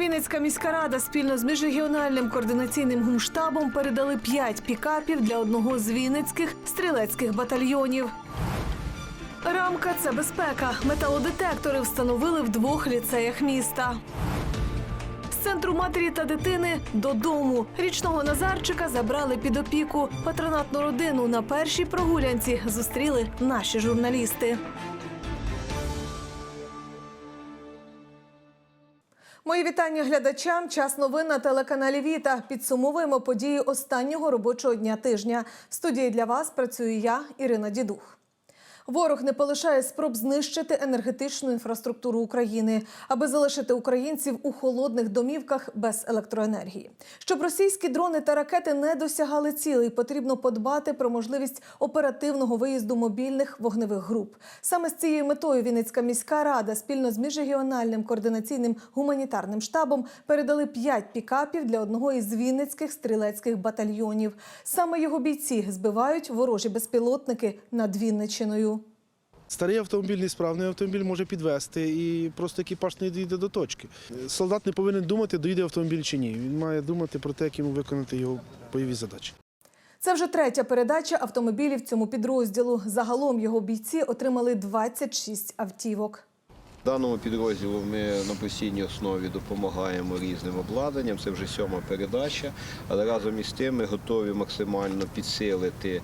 Вінницька міська рада спільно з міжрегіональним координаційним гумштабом передали п'ять пікапів для одного з вінницьких стрілецьких батальйонів. Рамка це безпека. Металодетектори встановили в двох ліцеях міста. З центру матері та дитини додому. Річного Назарчика забрали під опіку. Патронатну родину на першій прогулянці зустріли наші журналісти. Мої вітання глядачам. Час новин на телеканалі Віта. Підсумовуємо події останнього робочого дня тижня. В студії для вас працюю я, Ірина Дідух. Ворог не полишає спроб знищити енергетичну інфраструктуру України, аби залишити українців у холодних домівках без електроенергії. Щоб російські дрони та ракети не досягали цілей, потрібно подбати про можливість оперативного виїзду мобільних вогневих груп. Саме з цією метою Вінницька міська рада спільно з міжрегіональним координаційним гуманітарним штабом передали п'ять пікапів для одного із вінницьких стрілецьких батальйонів. Саме його бійці збивають ворожі безпілотники над Вінничиною. Старий автомобіль, несправний автомобіль може підвести і просто екіпаж не дійде до точки. Солдат не повинен думати, доїде автомобіль чи ні. Він має думати про те, як йому виконати його бойові задачі. Це вже третя передача автомобілів цьому підрозділу. Загалом його бійці отримали 26 автівок. Даному підрозділу ми на постійній основі допомагаємо різним обладнанням. Це вже сьома передача, але разом із тим ми готові максимально підсилити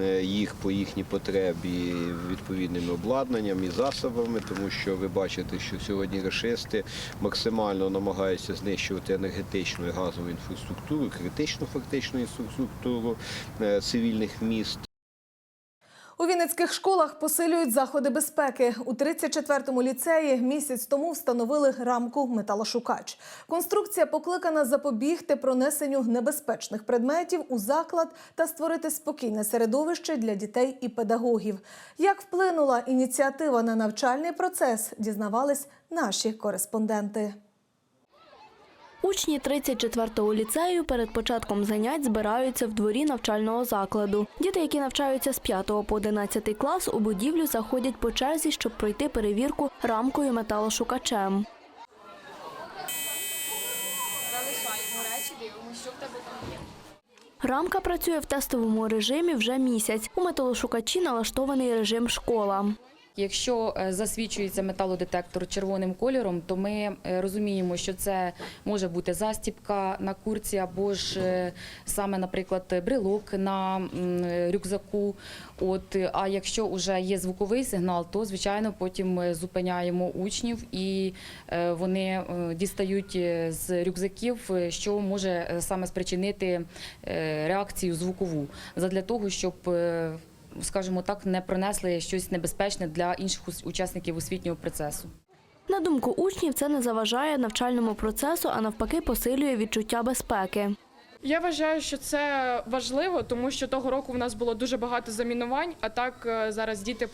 е, їх по їхній потребі відповідними обладнанням і засобами, тому що ви бачите, що сьогодні рашисти максимально намагаються знищувати енергетичну і газову інфраструктуру, критичну фактичну інфраструктуру е, цивільних міст. У Вінницьких школах посилюють заходи безпеки. У 34-му ліцеї місяць тому встановили рамку металошукач. Конструкція покликана запобігти пронесенню небезпечних предметів у заклад та створити спокійне середовище для дітей і педагогів. Як вплинула ініціатива на навчальний процес, дізнавались наші кореспонденти. Учні 34-го ліцею перед початком занять збираються в дворі навчального закладу. Діти, які навчаються з 5 по 11 клас, у будівлю заходять по черзі, щоб пройти перевірку рамкою металошукачем. Рамка працює в тестовому режимі вже місяць. У металошукачі налаштований режим школа. Якщо е, засвічується металодетектор червоним кольором, то ми е, розуміємо, що це може бути застіпка на курці або ж е, саме, наприклад, брелок на рюкзаку. От, а якщо вже є звуковий сигнал, то звичайно потім ми зупиняємо учнів і вони дістають з рюкзаків, що може саме спричинити реакцію звукову, задля того, щоб скажімо так, не пронесли щось небезпечне для інших учасників освітнього процесу. На думку учнів, це не заважає навчальному процесу, а навпаки посилює відчуття безпеки. Я вважаю, що це важливо, тому що того року в нас було дуже багато замінувань. А так е, зараз діти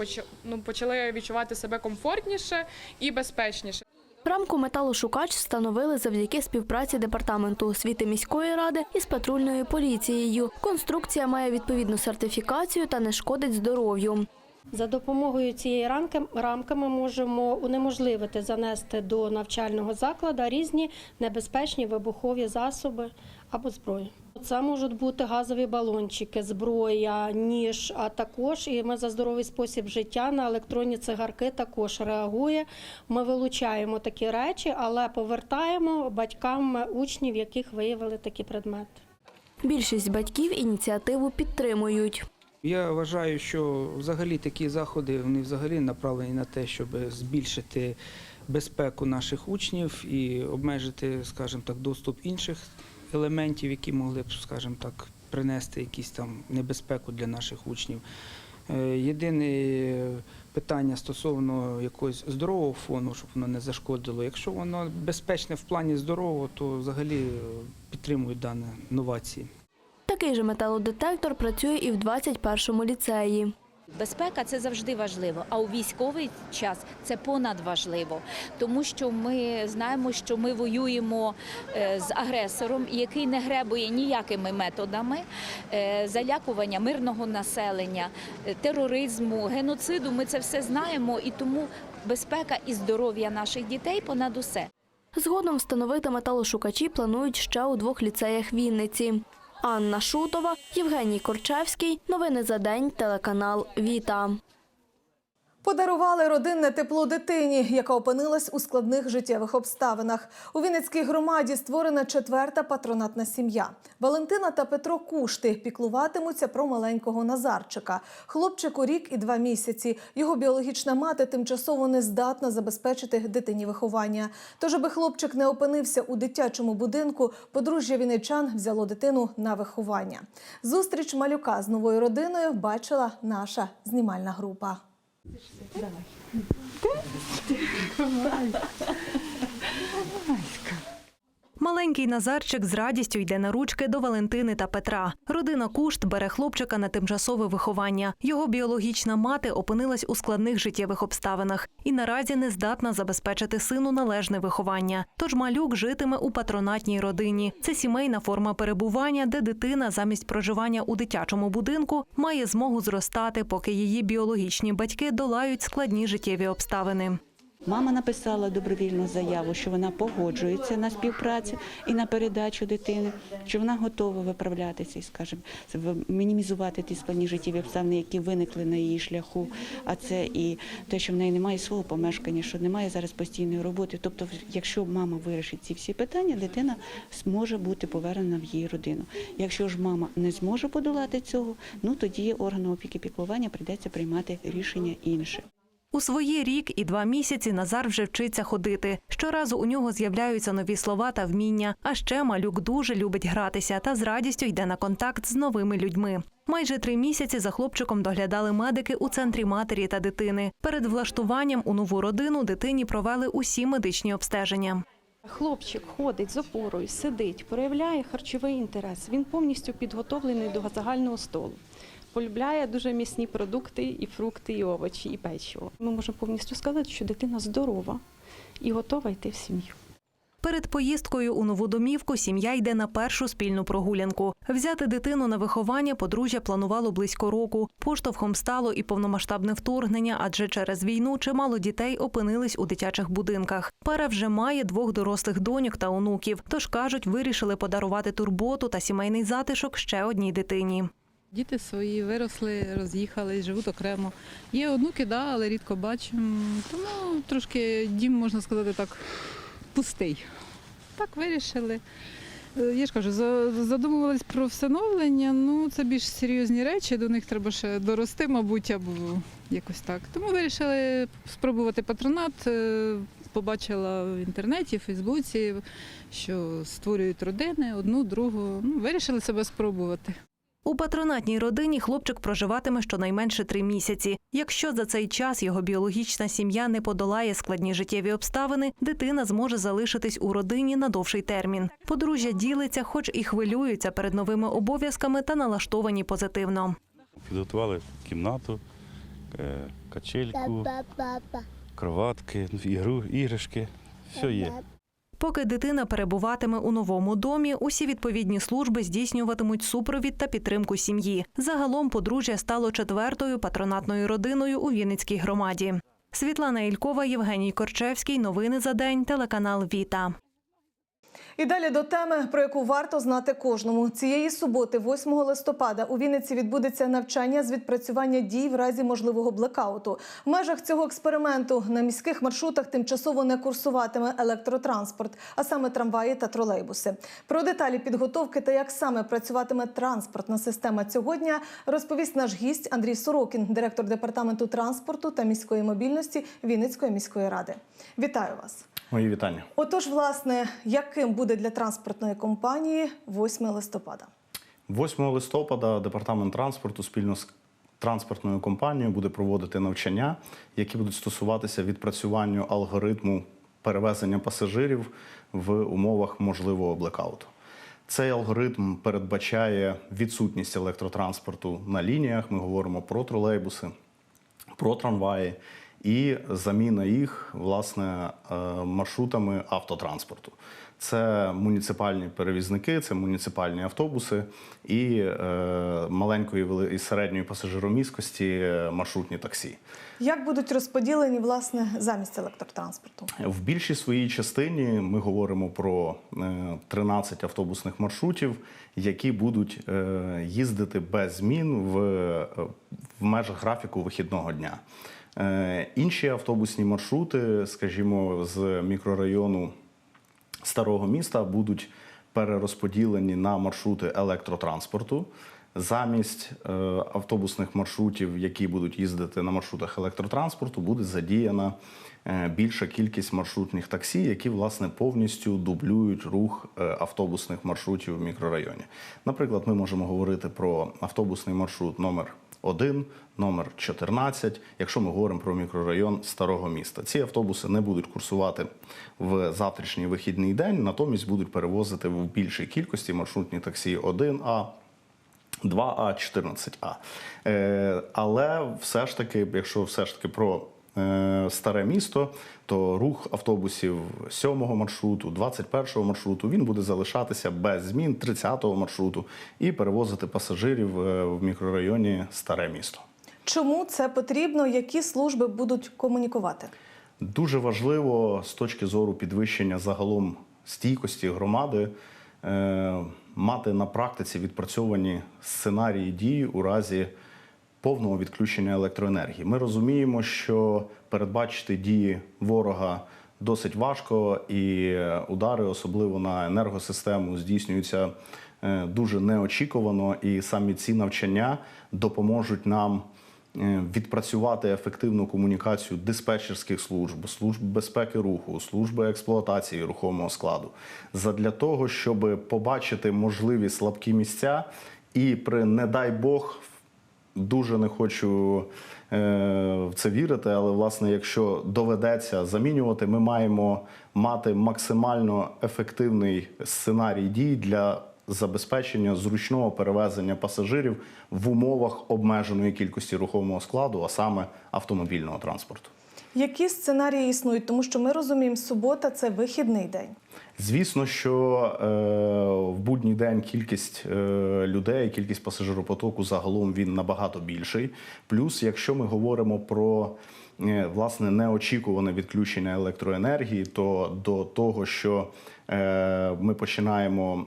ну, почали відчувати себе комфортніше і безпечніше. Рамку металошукач встановили завдяки співпраці департаменту освіти міської ради із патрульною поліцією. Конструкція має відповідну сертифікацію та не шкодить здоров'ю. За допомогою цієї рамки, рамки ми можемо унеможливити занести до навчального закладу різні небезпечні вибухові засоби або зброю. Це можуть бути газові балончики, зброя, ніж, а також і ми за здоровий спосіб життя на електронні цигарки також реагує. Ми вилучаємо такі речі, але повертаємо батькам учнів, яких виявили такі предмети. Більшість батьків ініціативу підтримують. Я вважаю, що взагалі такі заходи вони взагалі направлені на те, щоб збільшити безпеку наших учнів і обмежити, скажімо так, доступ інших елементів, які могли б, скажімо так, принести якісь там небезпеку для наших учнів. Е, Єдине питання стосовно якогось здорового фону, щоб воно не зашкодило. Якщо воно безпечне в плані здорового, то взагалі е, підтримують дані новації. Такий же металодетектор працює і в 21-му ліцеї. Безпека це завжди важливо, а у військовий час це понад важливо, тому що ми знаємо, що ми воюємо е, з агресором, який не гребує ніякими методами е, залякування мирного населення, е, тероризму, геноциду. Ми це все знаємо, і тому безпека і здоров'я наших дітей понад усе. Згодом встановити металошукачі планують ще у двох ліцеях Вінниці. Анна Шутова, Євгеній Корчевський. Новини за день. Телеканал Віта. Подарували родинне тепло дитині, яка опинилась у складних життєвих обставинах. У Вінницькій громаді створена четверта патронатна сім'я. Валентина та Петро Кушти піклуватимуться про маленького Назарчика. Хлопчику рік і два місяці. Його біологічна мати тимчасово не здатна забезпечити дитині виховання. Тож, аби хлопчик не опинився у дитячому будинку, подружжя вінничан взяло дитину на виховання. Зустріч малюка з новою родиною бачила наша знімальна група. Давай. Давай. Маленький Назарчик з радістю йде на ручки до Валентини та Петра. Родина Кушт бере хлопчика на тимчасове виховання. Його біологічна мати опинилась у складних життєвих обставинах і наразі не здатна забезпечити сину належне виховання. Тож малюк житиме у патронатній родині. Це сімейна форма перебування, де дитина замість проживання у дитячому будинку має змогу зростати, поки її біологічні батьки долають складні життєві обставини. Мама написала добровільну заяву, що вона погоджується на співпрацю і на передачу дитини, що вона готова виправлятися і, скажімо, мінімізувати ті складні життєві обставини, які виникли на її шляху. А це і те, що в неї немає свого помешкання, що немає зараз постійної роботи. Тобто, якщо мама вирішить ці всі питання, дитина зможе бути повернена в її родину. Якщо ж мама не зможе подолати цього, ну тоді органу опіки піклування прийдеться приймати рішення інше. У свої рік і два місяці Назар вже вчиться ходити. Щоразу у нього з'являються нові слова та вміння. А ще малюк дуже любить гратися та з радістю йде на контакт з новими людьми. Майже три місяці за хлопчиком доглядали медики у центрі матері та дитини. Перед влаштуванням у нову родину дитині провели усі медичні обстеження. Хлопчик ходить з опорою, сидить, проявляє харчовий інтерес. Він повністю підготовлений до загального столу. Полюбляє дуже м'ясні продукти, і фрукти, і овочі, і печиво. Ми можемо повністю сказати, що дитина здорова і готова йти в сім'ю. Перед поїздкою у нову домівку сім'я йде на першу спільну прогулянку. Взяти дитину на виховання подружжя планувало близько року. Поштовхом стало і повномасштабне вторгнення, адже через війну чимало дітей опинились у дитячих будинках. Пара вже має двох дорослих доньок та онуків. Тож кажуть, вирішили подарувати турботу та сімейний затишок ще одній дитині. Діти свої виросли, роз'їхались, живуть окремо. Є онуки, да, але рідко бачимо. Тому трошки дім, можна сказати так, пустий. Так вирішили. Е, Я ж кажу, за- задумувались про всиновлення, ну це більш серйозні речі, до них треба ще дорости, мабуть, або якось так. Тому вирішили спробувати патронат. Е, Побачила в інтернеті, в Фейсбуці, що створюють родини, одну, другу. Ну, вирішили себе спробувати. У патронатній родині хлопчик проживатиме щонайменше три місяці. Якщо за цей час його біологічна сім'я не подолає складні життєві обставини, дитина зможе залишитись у родині на довший термін. Подружжя ділиться, хоч і хвилюються перед новими обов'язками та налаштовані позитивно. Підготували кімнату, е, качельку, кроватки, ігру, іграшки. Все є. Поки дитина перебуватиме у новому домі, усі відповідні служби здійснюватимуть супровід та підтримку сім'ї. Загалом подружжя стало четвертою патронатною родиною у Вінницькій громаді. Світлана Ількова, Євгеній Корчевський. Новини за день. Телеканал Віта. І далі до теми, про яку варто знати кожному. Цієї суботи, 8 листопада, у Вінниці відбудеться навчання з відпрацювання дій в разі можливого блекауту. В межах цього експерименту на міських маршрутах тимчасово не курсуватиме електротранспорт, а саме трамваї та тролейбуси. Про деталі підготовки та як саме працюватиме транспортна система цього дня, розповість наш гість Андрій Сорокін, директор департаменту транспорту та міської мобільності Вінницької міської ради. Вітаю вас! Мої вітання. Отож, власне, яким буде для транспортної компанії 8 листопада? 8 листопада департамент транспорту спільно з транспортною компанією буде проводити навчання, які будуть стосуватися відпрацюванню алгоритму перевезення пасажирів в умовах можливого блекауту. Цей алгоритм передбачає відсутність електротранспорту на лініях. Ми говоримо про тролейбуси, про трамваї. І заміна їх власне е, маршрутами автотранспорту. Це муніципальні перевізники, це муніципальні автобуси і е, маленької і середньої пасажиромісткості е, маршрутні таксі. Як будуть розподілені власне замість електротранспорту? В більшій своїй частині ми говоримо про е, 13 автобусних маршрутів, які будуть е, їздити без змін в, е, в межах графіку вихідного дня. Е, Інші автобусні маршрути, скажімо, з мікрорайону старого міста будуть перерозподілені на маршрути електротранспорту. Замість е, автобусних маршрутів, які будуть їздити на маршрутах електротранспорту, буде задіяна е, більша кількість маршрутних таксі, які власне повністю дублюють рух автобусних маршрутів в мікрорайоні. Наприклад, ми можемо говорити про автобусний маршрут номер 1, номер 14, якщо ми говоримо про мікрорайон старого міста. Ці автобуси не будуть курсувати в завтрашній вихідний день, натомість будуть перевозити в більшій кількості маршрутні таксі 1А. 2А, 14А. Е, але все ж таки, якщо все ж таки про старе місто, то рух автобусів 7-го маршруту, 21-го маршруту, він буде залишатися без змін 30-го маршруту і перевозити пасажирів е, в мікрорайоні Старе місто. Чому це потрібно? Які служби будуть комунікувати? Дуже важливо з точки зору підвищення загалом стійкості громади е, мати на практиці відпрацьовані сценарії дій у разі повного відключення електроенергії. Ми розуміємо, що передбачити дії ворога досить важко, і удари, особливо на енергосистему, здійснюються е, дуже неочікувано. І саме ці навчання допоможуть нам е, відпрацювати ефективну комунікацію диспетчерських служб, служб безпеки руху, служби експлуатації рухомого складу, задля того, щоб побачити можливі слабкі місця і при не дай Бог дуже не хочу е, в це вірити, але власне, якщо доведеться замінювати, ми маємо мати максимально ефективний сценарій дій для забезпечення зручного перевезення пасажирів в умовах обмеженої кількості рухомого складу, а саме автомобільного транспорту. Які сценарії існують? Тому що ми розуміємо, субота це вихідний день. Звісно, що е, в будній день кількість е, людей, кількість пасажиропотоку загалом він набагато більший. Плюс, якщо ми говоримо про е, власне неочікуване відключення електроенергії, то до того, що е, ми починаємо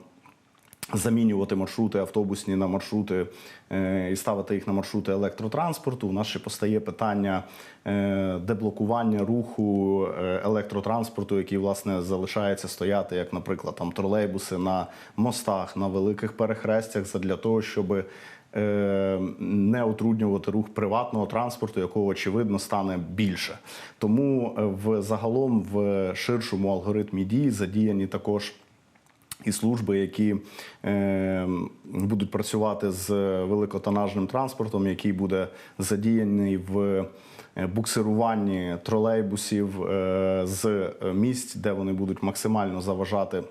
замінювати маршрути автобусні на маршрути е, і ставити їх на маршрути електротранспорту. У нас ще постає питання е, деблокування руху е, електротранспорту, який власне залишається стояти, як, наприклад, там тролейбуси на мостах, на великих перехрестях, для того, щоб не утруднювати рух приватного транспорту, якого очевидно стане більше. Тому в загалом в ширшому алгоритмі дій задіяні також і служби, які е, будуть працювати з великотонажним транспортом, який буде задіяний в е, буксируванні тролейбусів е, з місць, де вони будуть максимально заважати.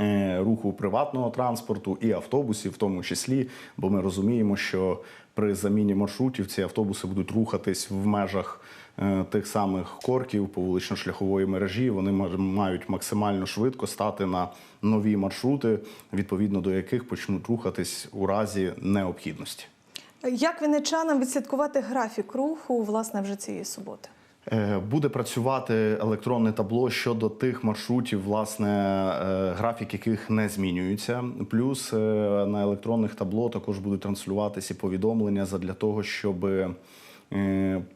Е, Руху приватного транспорту і автобусів, в тому числі, бо ми розуміємо, що при заміні маршрутів ці автобуси будуть рухатись в межах е, тих самих корків по вулично-шляхової мережі. Вони мають максимально швидко стати на нові маршрути, відповідно до яких почнуть рухатись у разі необхідності. Як вінничанам відслідкувати графік руху власне вже цієї суботи? Е, Буде працювати електронне табло щодо тих маршрутів, власне, е, графік яких не змінюється. Плюс е, на електронних табло також будуть транслюватися повідомлення для того, щоб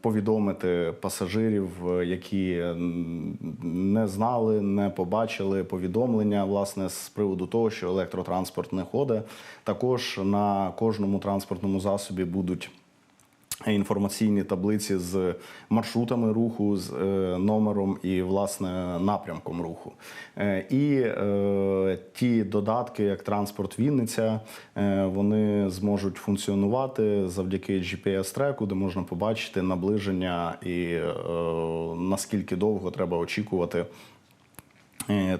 повідомити пасажирів, які не знали, не побачили повідомлення власне з приводу того, що електротранспорт не ходить. Також на кожному транспортному засобі будуть інформаційні таблиці з маршрутами руху, з е, номером і власне напрямком руху. Е, і е, ті додатки, як транспорт Вінниця, вони зможуть функціонувати завдяки GPS-треку, де можна побачити наближення і наскільки довго треба очікувати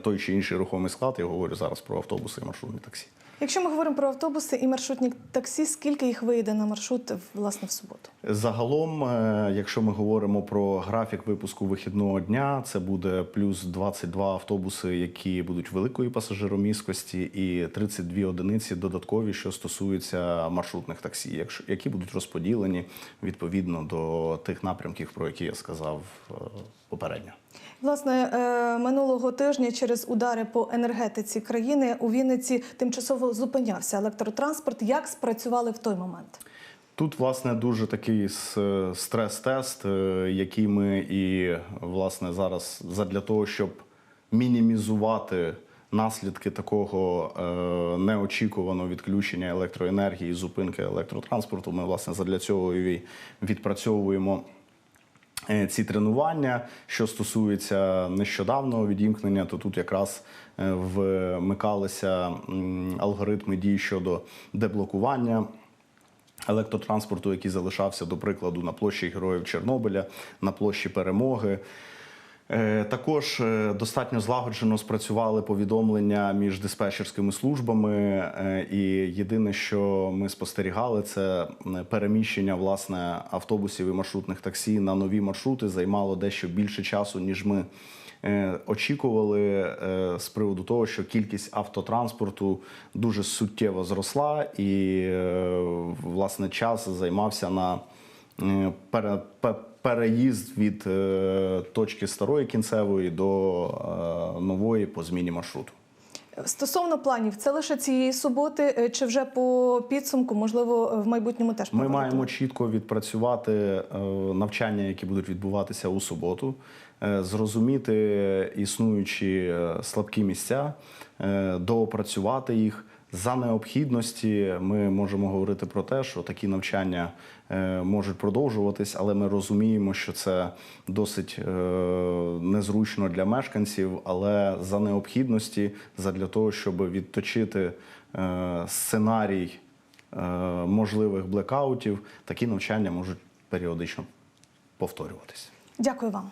той чи інший рухомий склад. Я говорю зараз про автобуси і маршрутні таксі. Якщо ми говоримо про автобуси і маршрутні таксі, скільки їх вийде на маршрут власне в суботу? Загалом, е, якщо ми говоримо про графік випуску вихідного дня, це буде плюс 22 автобуси, які будуть великої пасажиромісткості, і 32 одиниці додаткові, що стосуються маршрутних таксі, які будуть розподілені відповідно до тих напрямків, про які я сказав е, попередньо. Власне, е, минулого тижня через удари по енергетиці країни у Вінниці тимчасово зупинявся електротранспорт. Як спрацювали в той момент? Тут, власне, дуже такий стрес-тест, е, який ми і власне зараз задля того, щоб мінімізувати наслідки такого е, неочікуваного відключення електроенергії, зупинки електротранспорту. Ми власне задля цього і відпрацьовуємо. Е, Ці тренування, що стосується нещодавнього відімкнення, то тут якраз е, вмикалися алгоритми дій щодо деблокування електротранспорту, який залишався, до прикладу, на площі Героїв Чорнобиля, на площі Перемоги. Е, Також е, достатньо злагоджено спрацювали повідомлення між диспетчерськими службами. е, І єдине, що ми спостерігали, це переміщення власне автобусів і маршрутних таксі на нові маршрути займало дещо більше часу, ніж ми очікували з приводу того, що кількість автотранспорту дуже суттєво зросла, і власне час займався на пере, пе- переїзд від е, точки старої кінцевої до е, нової по зміні маршруту. Стосовно планів, це лише цієї суботи, е, чи вже по підсумку, можливо, в майбутньому теж Ми маємо чітко відпрацювати навчання, які будуть відбуватися у суботу, зрозуміти існуючі слабкі місця, доопрацювати їх. За необхідності ми можемо говорити про те, що такі навчання е, можуть продовжуватись, але ми розуміємо, що це досить е, незручно для мешканців. Але за необхідності, задля того, щоб відточити е, сценарій можливих блекаутів, такі навчання можуть періодично повторюватись. Дякую вам.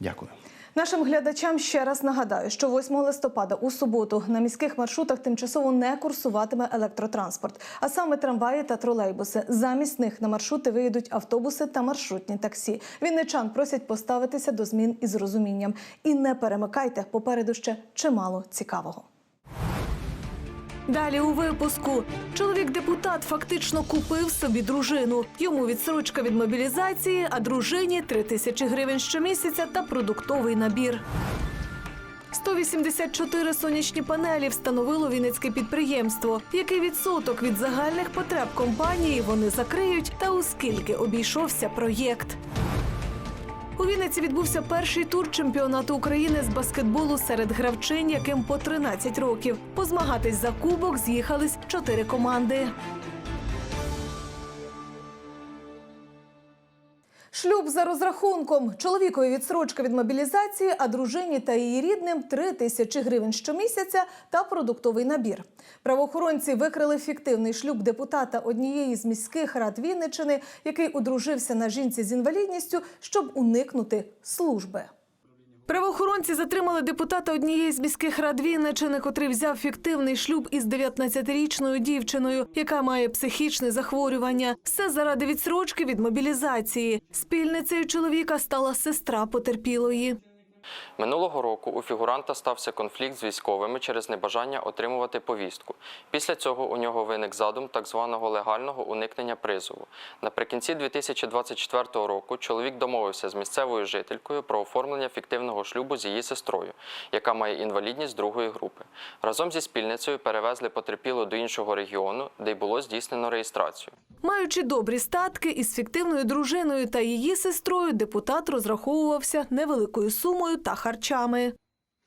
Дякую. Нашим глядачам ще раз нагадаю, що 8 листопада у суботу на міських маршрутах тимчасово не курсуватиме електротранспорт, а саме трамваї та тролейбуси. Замість них на маршрути виїдуть автобуси та маршрутні таксі. Вінничан просять поставитися до змін із розумінням. І не перемикайте попереду ще чимало цікавого. Далі у випуску чоловік-депутат фактично купив собі дружину. Йому відсрочка від мобілізації, а дружині 3 тисячі гривень щомісяця та продуктовий набір. 184 сонячні панелі встановило вінницьке підприємство. Який відсоток від загальних потреб компанії вони закриють та у скільки обійшовся проєкт? У Вінниці відбувся перший тур чемпіонату України з баскетболу серед гравчин, яким по 13 років. Позмагатись за кубок з'їхались чотири команди. Шлюб за розрахунком. Чоловікові відсрочка від мобілізації, а дружині та її рідним 3 тисячі гривень щомісяця та продуктовий набір. Правоохоронці викрили фіктивний шлюб депутата однієї з міських рад Вінничини, який одружився на жінці з інвалідністю, щоб уникнути служби. Правоохоронці затримали депутата однієї з міських рад Вінничини, котрий взяв фіктивний шлюб із 19-річною дівчиною, яка має психічне захворювання. Все заради відсрочки від мобілізації. Спільницею чоловіка стала сестра потерпілої. Минулого року у фігуранта стався конфлікт з військовими через небажання отримувати повістку. Після цього у нього виник задум так званого легального уникнення призову. Наприкінці 2024 року чоловік домовився з місцевою жителькою про оформлення фіктивного шлюбу з її сестрою, яка має інвалідність другої групи. Разом зі спільницею перевезли потерпілу до іншого регіону, де й було здійснено реєстрацію. Маючи добрі статки із фіктивною дружиною та її сестрою, депутат розраховувався невеликою сумою та харчами.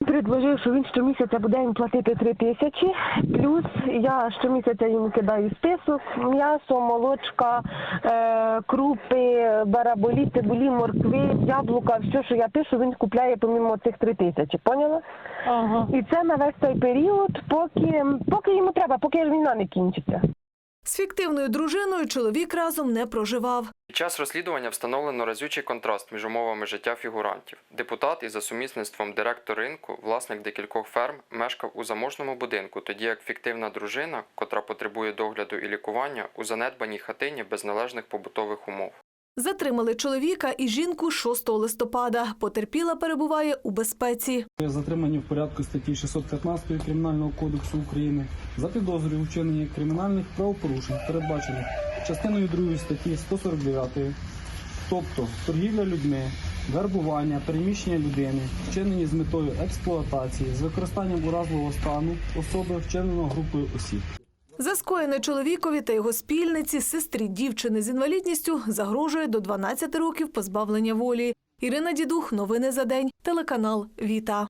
Предложив, що він щомісяця буде їм платити три тисячі, плюс я щомісяця йому кидаю список, м'ясо, молочка, е, крупи, бараболі, цибулі, моркви, яблука, все, що я пишу, він купляє помімо цих три тисячі, поняла? Ага. І це на весь той період, поки, поки йому треба, поки війна не кінчиться. З фіктивною дружиною чоловік разом не проживав. Під час розслідування встановлено разючий контраст між умовами життя фігурантів. Депутат і за сумісництвом директор ринку, власник декількох ферм, мешкав у заможному будинку, тоді як фіктивна дружина, котра потребує догляду і лікування, у занедбаній хатині без належних побутових умов. Затримали чоловіка і жінку 6 листопада. Потерпіла перебуває у безпеці. Затримані в порядку статті 615 Кримінального кодексу України за підозрою у вчиненні кримінальних правопорушень, передбачених частиною 2 статті 149, тобто торгівля людьми, вербування, переміщення людини, вчинені з метою експлуатації, з використанням уразливого стану особи, вчинено групою осіб. За скоєне чоловікові та його спільниці, сестрі дівчини з інвалідністю, загрожує до 12 років позбавлення волі. Ірина Дідух, новини за день, телеканал Віта.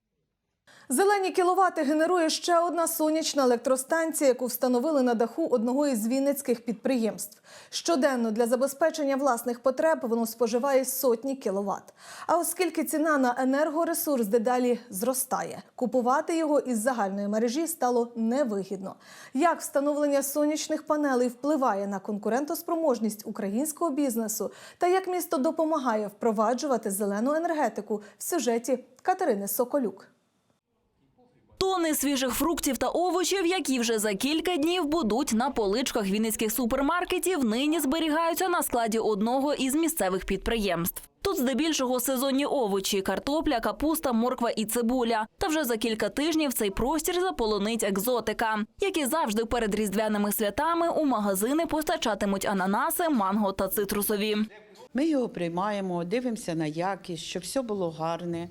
Зелені кіловати генерує ще одна сонячна електростанція, яку встановили на даху одного із вінницьких підприємств. Щоденно для забезпечення власних потреб воно споживає сотні кіловат. А оскільки ціна на енергоресурс дедалі зростає, купувати його із загальної мережі стало невигідно. Як встановлення сонячних панелей впливає на конкурентоспроможність українського бізнесу та як місто допомагає впроваджувати зелену енергетику в сюжеті Катерини Соколюк. Тони свіжих фруктів та овочів, які вже за кілька днів будуть на поличках вінницьких супермаркетів, нині зберігаються на складі одного із місцевих підприємств. Тут здебільшого сезонні овочі, картопля, капуста, морква і цибуля. Та вже за кілька тижнів цей простір заполонить екзотика. Як і завжди перед різдвяними святами у магазини постачатимуть ананаси, манго та цитрусові. Ми його приймаємо, дивимося на якість, щоб все було гарне.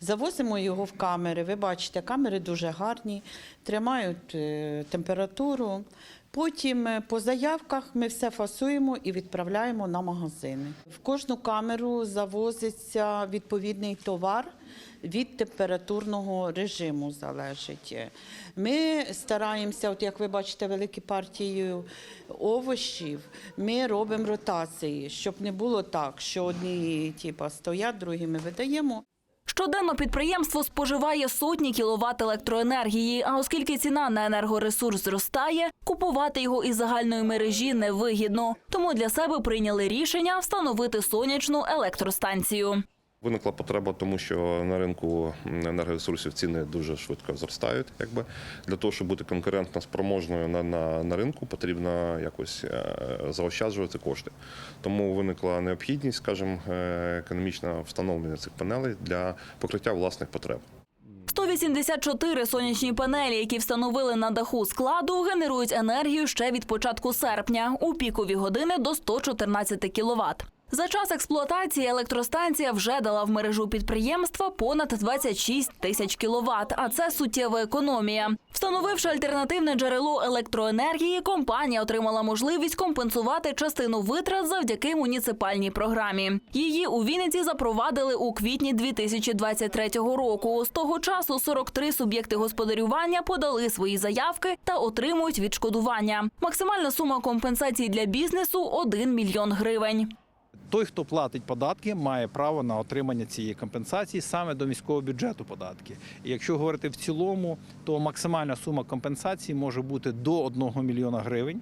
Завозимо його в камери. Ви бачите, камери дуже гарні, тримають е, температуру. Потім е, по заявках ми все фасуємо і відправляємо на магазини. В кожну камеру завозиться відповідний товар від температурного режиму залежить. Ми стараємося, от як ви бачите, великі партії овочів, ми робимо ротації, щоб не було так, що одні типа, стоять, другі ми видаємо. Щоденно підприємство споживає сотні кіловат електроенергії. А оскільки ціна на енергоресурс зростає, купувати його із загальної мережі невигідно. Тому для себе прийняли рішення встановити сонячну електростанцію. Виникла потреба, тому що на ринку енергоресурсів ціни дуже швидко зростають. Якби для того, щоб бути конкурентно спроможною на, на, на ринку, потрібно якось е, заощаджувати кошти. Тому виникла необхідність, скажімо, е, економічного встановлення цих панелей для покриття власних потреб. 184 сонячні панелі, які встановили на даху складу, генерують енергію ще від початку серпня у пікові години до 114 кВт. За час експлуатації електростанція вже дала в мережу підприємства понад 26 тисяч кіловат, а це суттєва економія. Встановивши альтернативне джерело електроенергії, компанія отримала можливість компенсувати частину витрат завдяки муніципальній програмі. Її у Вінниці запровадили у квітні 2023 року. З того часу 43 суб'єкти господарювання подали свої заявки та отримують відшкодування. Максимальна сума компенсації для бізнесу 1 мільйон гривень. Той, хто платить податки, має право на отримання цієї компенсації саме до міського бюджету податки. І якщо говорити в цілому, то максимальна сума компенсації може бути до 1 мільйона гривень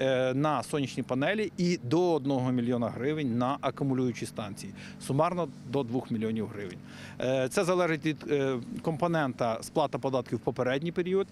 е, на сонячні панелі і до 1 мільйона гривень на акумулюючі станції. Сумарно до 2 мільйонів гривень. Е, Це залежить від е, компонента сплата податків в попередній період,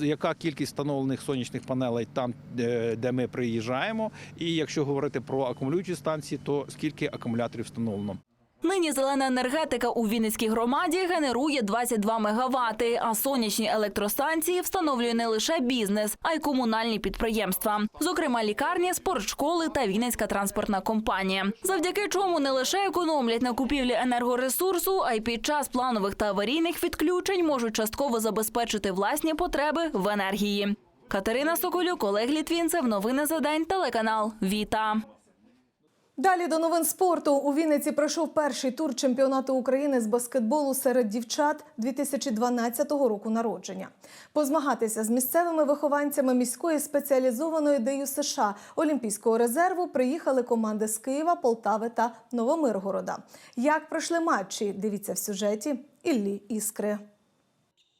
яка кількість встановлених сонячних панелей там, де де ми приїжджаємо. І якщо говорити про акумулюючі станції, то скільки акумуляторів встановлено. Нині зелена енергетика у Вінницькій громаді генерує 22 мегавати, а сонячні електростанції встановлює не лише бізнес, а й комунальні підприємства, зокрема лікарні, спортшколи та Вінницька транспортна компанія. Завдяки чому не лише економлять на купівлі енергоресурсу, а й під час планових та аварійних відключень можуть частково забезпечити власні потреби в енергії. Катерина Соколюк, Олег Літвінцев. Новини за день. Телеканал Віта. Далі до новин спорту. У Вінниці пройшов перший тур чемпіонату України з баскетболу серед дівчат 2012 року народження. Позмагатися з місцевими вихованцями міської спеціалізованої ДЮ США Олімпійського резерву приїхали команди з Києва, Полтави та Новомиргорода. Як пройшли матчі? Дивіться в сюжеті Іллі Іскри.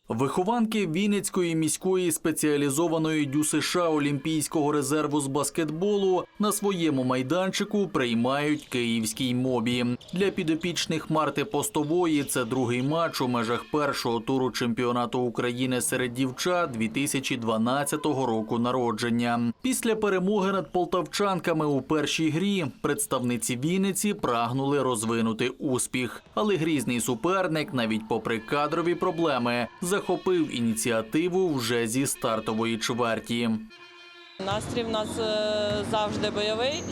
Вихованки Вінницької міської спеціалізованої ДЮСШ Олімпійського резерву з баскетболу на своєму майданчику приймають київський мобі. Для підопічних Марти Постової це другий матч у межах першого туру чемпіонату України серед дівчат 2012 року народження. Після перемоги над полтавчанками у першій грі представниці Вінниці прагнули розвинути успіх, але грізний суперник, навіть попри кадрові проблеми, захопив ініціативу вже зі стартової чверті. Настрій в нас е, завжди бойовий.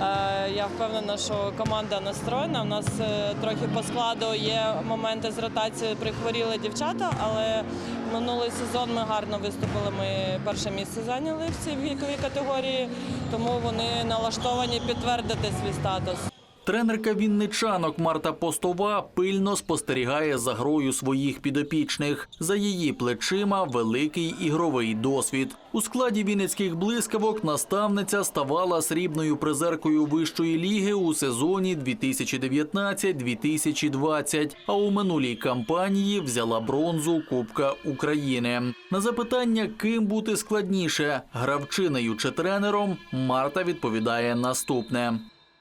Е, Я впевнена, що команда настроєна. У нас е, трохи по складу є моменти з ротації, прихворіли дівчата, але минулий сезон ми гарно виступили. Ми перше місце зайняли в цій віковій категорії, тому вони налаштовані підтвердити свій статус. Тренерка вінничанок Марта Постова пильно спостерігає за грою своїх підопічних. За її плечима великий ігровий досвід. У складі вінницьких блискавок наставниця ставала срібною призеркою вищої ліги у сезоні 2019-2020, а у минулій кампанії взяла бронзу Кубка України. На запитання, ким бути складніше гравчинею чи тренером, Марта відповідає наступне.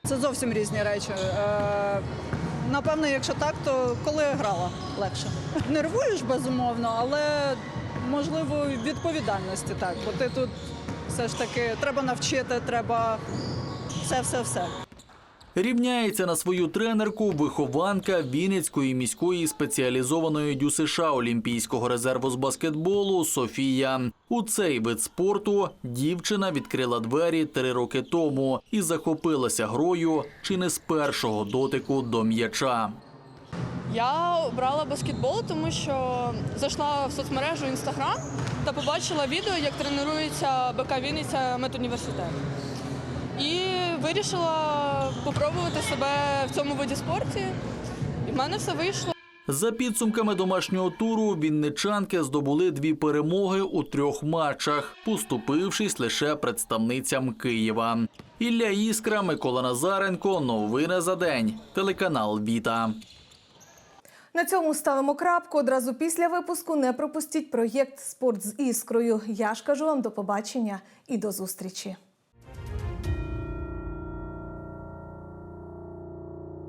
Це зовсім різні речі. Е, Напевно, якщо так, то коли я грала легше. Нервуєш безумовно, але можливо відповідальності так. Бо ти тут все ж таки треба навчити, треба все-все-все. Рівняється на свою тренерку вихованка Вінницької міської спеціалізованої ДЮСШ Олімпійського резерву з баскетболу Софія. У цей вид спорту дівчина відкрила двері три роки тому і захопилася грою чи не з першого дотику до м'яча. Я обрала баскетбол, тому що зайшла в соцмережу Інстаграм та побачила відео, як тренується БК Вінниця медуніверситет. І вирішила спробувати себе в цьому виді спорту. І в мене все вийшло. За підсумками домашнього туру вінничанки здобули дві перемоги у трьох матчах, поступившись лише представницям Києва. Ілля Іскра, Микола Назаренко. Новини за день. Телеканал Віта. На цьому ставимо крапку. Одразу після випуску не пропустіть проєкт Спорт з іскрою. Я ж кажу вам до побачення і до зустрічі.